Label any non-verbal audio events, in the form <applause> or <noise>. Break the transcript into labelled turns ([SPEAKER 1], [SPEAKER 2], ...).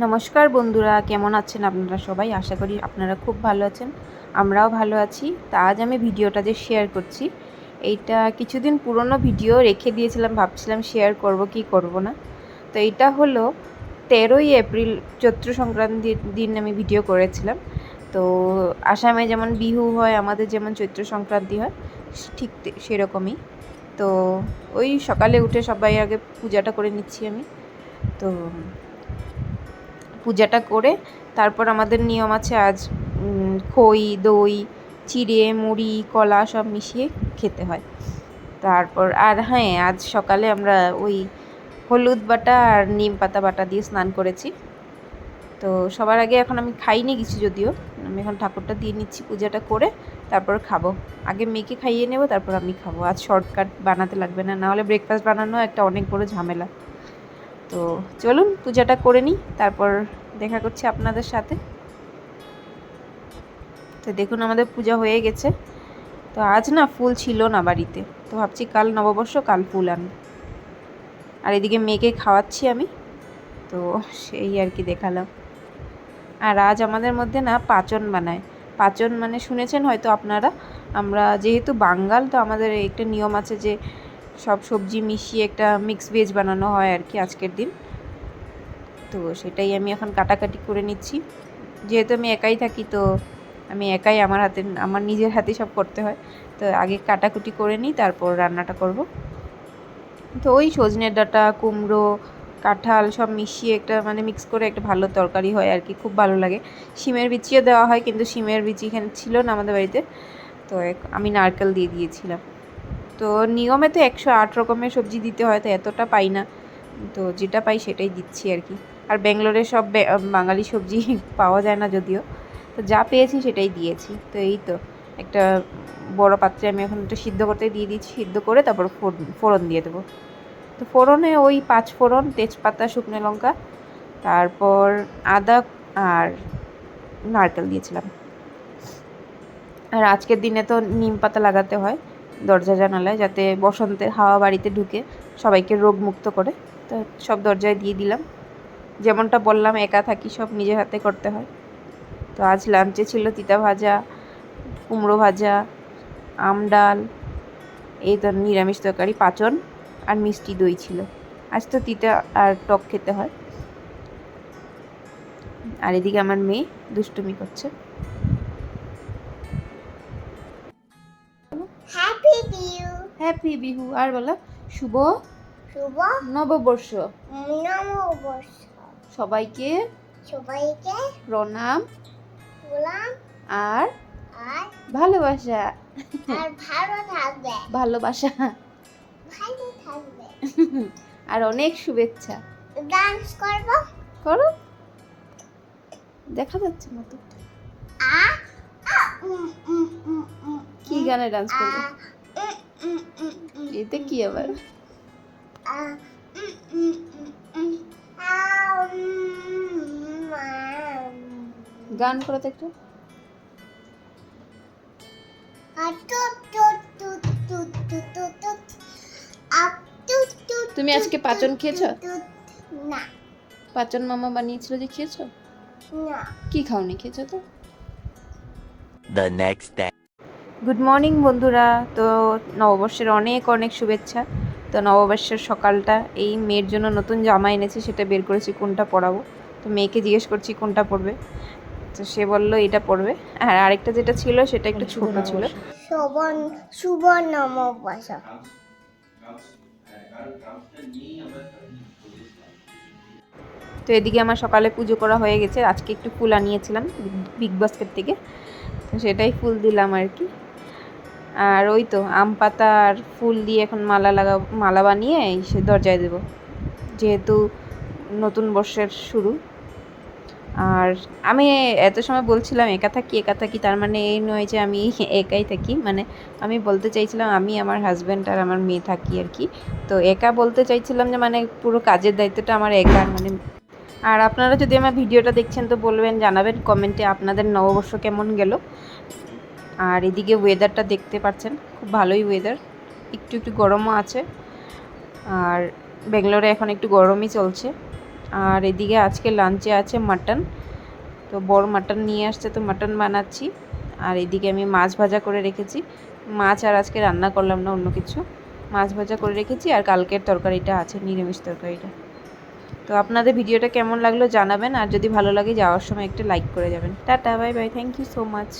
[SPEAKER 1] নমস্কার বন্ধুরা, কেমন আছেন আপনারা সবাই? আশা করি আপনারা খুব ভালো আছেন, আমরাও ভালো আছি। তা আজ আমি ভিডিওটা যে শেয়ার করছি, এইটা কিছুদিন পুরনো ভিডিও রেখে দিয়েছিলাম, ভাবছিলাম শেয়ার করব কি করব না। তো এইটা হলো তেরোই এপ্রিল চৈত্র সংক্রান্তির দিন আমি ভিডিও করেছিলাম। তো আসামে যেমন বিহু হয়, আমাদের যেমন চৈত্র সংক্রান্তি হয়, ঠিক সেরকমই। তো ওই সকালে উঠে সবাই আগে পূজাটা করে নিচ্ছি আমি। তো পূজাটা করে, তারপর আমাদের নিয়ম আছে আজ খই, দই, চিড়ে, মুড়ি, কলা সব মিশিয়ে খেতে হয়। তারপর, আর হ্যাঁ আজ সকালে আমরা ওই হলুদ বাটা আর নিম পাতা বাটা দিয়ে স্নান করেছি। তো সবার আগে এখন আমি খাইনি কিছু যদিও, আমি এখন ঠাকুরটা দিয়ে নিচ্ছি পূজাটা করে, তারপর খাব। আগে মেয়েকে খাইয়ে নেব, তারপর আমি খাব। আজ শর্টকাট বানাতে লাগবে না, নাহলে ব্রেকফাস্ট বানানো একটা অনেক বড় ঝামেলা। তো চলুন পূজাটা করে নিই, তারপর দেখা করছি আপনাদের সাথে। তো দেখুন আমাদের পূজা হয়ে গেছে। তো আজ না ফুল ছিল না বাড়িতে, তো ভাবছি কাল নববর্ষ কাল ফুল আন আর এদিকে মেয়েকে খাওয়াচ্ছি আমি, তো সেই আর কি দেখালাম। আর আজ আমাদের মধ্যে না পাচন বানায়। পাচন মানে শুনেছেন হয়তো আপনারা? আমরা যেহেতু বাঙ্গাল তো আমাদের একটা নিয়ম আছে যে সব সবজি মিশিয়ে একটা মিক্স ভেজ বানানো হয় আর কি আজকের দিন। তো সেটাই আমি এখন কাটাকাটি করে নিচ্ছি। যেহেতু আমি একাই থাকি, তো আমি একাই আমার হাতে, আমার নিজের হাতে সব করতে হয়। তো আগে কাটাকুটি করে নিই, তারপর রান্নাটা করব। তো ওই সজনের ডাঁটা, কুমড়ো, কাঁঠাল সব মিশিয়ে একটা মানে মিক্স করে একটা ভালো তরকারি হয় আর কি, খুব ভালো লাগে। শিমের বিচিও দেওয়া হয়, কিন্তু শিমের বিচি এখানে ছিল না আমাদের বাড়িতে। তো আমি নারকেল দিয়ে দিয়েছিলাম। তো নিয়মে তো একশো আট রকমের সবজি দিতে হয়, তো এতটা পাই না। তো যেটা পাই সেটাই দিচ্ছি আর কি। আর ব্যাঙ্গালোরে সব বাঙালি সবজি <laughs> পাওয়া যায় না যদিও। তো যা পেয়েছি সেটাই দিয়েছি। তো এই তো, একটা বড় পাত্রে আমি এখন একটু সিদ্ধ করতে দিয়ে দিচ্ছি, সিদ্ধ করে তারপর ফোড়ন- ফোড়ন দিয়ে দেবো। তো ফোড়নে ওই পাঁচ ফোড়ন, তেজপাতা, শুকনো লঙ্কা, তারপর আদা আর নারকেল দিয়েছিলাম। আর আজকের দিনে তো নিম পাতা লাগাতে হয় দরজা জানালায় যাতে বসন্তের হাওয়া বাড়িতে ঢুকে সবাইকে রোগ মুক্ত করে। তো সব দরজায় দিয়ে দিলাম। যেমনটা বললাম, একা থাকি সব নিজের হাতে করতে হয়। তো আজ লাঞ্চে ছিল তিতা ভাজা, কুমড়ো ভাজা, আম ডাল, এই তো নিরামিষ তরকারি, পাচন আর মিষ্টি দই ছিল। আজ তো তিতা আর টক খেতে হয়। আর এদিকে আমার মেয়ে দুষ্টুমি করছে।
[SPEAKER 2] হ্যাপি
[SPEAKER 1] বিহু আর বলো। শুভ
[SPEAKER 2] শুভ
[SPEAKER 1] নববর্ষ।
[SPEAKER 2] নববর্ষ।
[SPEAKER 1] সবাইকে
[SPEAKER 2] সবাইকে
[SPEAKER 1] প্রণাম
[SPEAKER 2] বললাম
[SPEAKER 1] আর
[SPEAKER 2] আর
[SPEAKER 1] ভালোবাসা।
[SPEAKER 2] আর ভালো থাকবে।
[SPEAKER 1] ভালোবাসা।
[SPEAKER 2] ভালো থাকবে।
[SPEAKER 1] আর অনেক শুভেচ্ছা।
[SPEAKER 2] ডান্স করব?
[SPEAKER 1] করো। দেখা যাচ্ছে না তো।
[SPEAKER 2] আ আ, উম, উম, উম, উম,
[SPEAKER 1] কি গানে ডান্স করবে? এতে কি আবার। গান করো তো একটু
[SPEAKER 2] আর টুট টুট টুট টুট টুট টুট টুট। আপ টুট টুট
[SPEAKER 1] তুমি আজকে পাচন খেয়েছো?
[SPEAKER 2] না
[SPEAKER 1] পাচন মামা বানিয়েছিল যে খেয়েছো
[SPEAKER 2] না
[SPEAKER 1] কি খাওনি খেয়েছো তো
[SPEAKER 3] the next day.
[SPEAKER 1] Good morning বন্ধুরা। তো নববর্ষের অনেক অনেক শুভেচ্ছা। তো নববর্ষের সকালটা এই মেয়ের জন্য নতুন জামা এনেছি সেটা বের করেছি কোনটা পরাবো? তো মেয়েকে জিজ্ঞেস করছি কোনটা পরবে? তো সে বলল এটা পরবে। আর আরেকটা যেটা ছিল সেটা একটু ছোট ছিল। তো এদিকে আমার সকালে পুজো করা হয়ে গেছে। আজকে একটু ফুল আনিয়েছিলাম বিগ বাস্কেট থেকে। তো সেটাই ফুল দিলাম আর কি। আর ওই তো আম পাতা আর ফুল দিয়ে এখন মালা লাগা, মালা বানিয়ে সে দরজায় দেবো। যেহেতু নতুন বর্ষের শুরু। আর আমি এত সময় বলছিলাম, একা থাকি একা থাকি। তার মানে এই নয় যে আমি <laughs> একাই থাকি। মানে আমি বলতে চাইছিলাম, আমি আমার হাজব্যান্ড আর আমার মেয়ে থাকি আর কি। তো একা বলতে চাইছিলাম যে মানে পুরো কাজের দায়িত্বটা আমার একা। মানে আর আপনারা যদি আমার ভিডিওটা দেখছেন তো বলবেন, জানাবেন কমেন্টে আপনাদের নববর্ষ কেমন গেল। আর এদিকে ওয়েদারটা দেখতে পাচ্ছেন, খুব ভালোই ওয়েদার একটু একটু গরমও আছে, আর ব্যাঙ্গালোরে এখন একটু গরমই চলছে, আর এদিকে আজকে লাঞ্চে আছে মাটন তো বড় মাটন নিয়ে আসছে, তো মাটন বানাচ্ছি, আর এদিকে আমি মাছ ভাজা করে রেখেছি, মাছ আর আজকে রান্না করলাম না অন্য কিছু, মাছ ভাজা করে রেখেছি, আর কালকের তরকারিটা আছে, নিরামিষ তরকারিটা, তো আপনাদের ভিডিওটা কেমন লাগল জানাবেন, আর যদি ভালো লাগে যাওয়ার সময় একটা লাইক করে যাবেন, tata bye bye thank you so much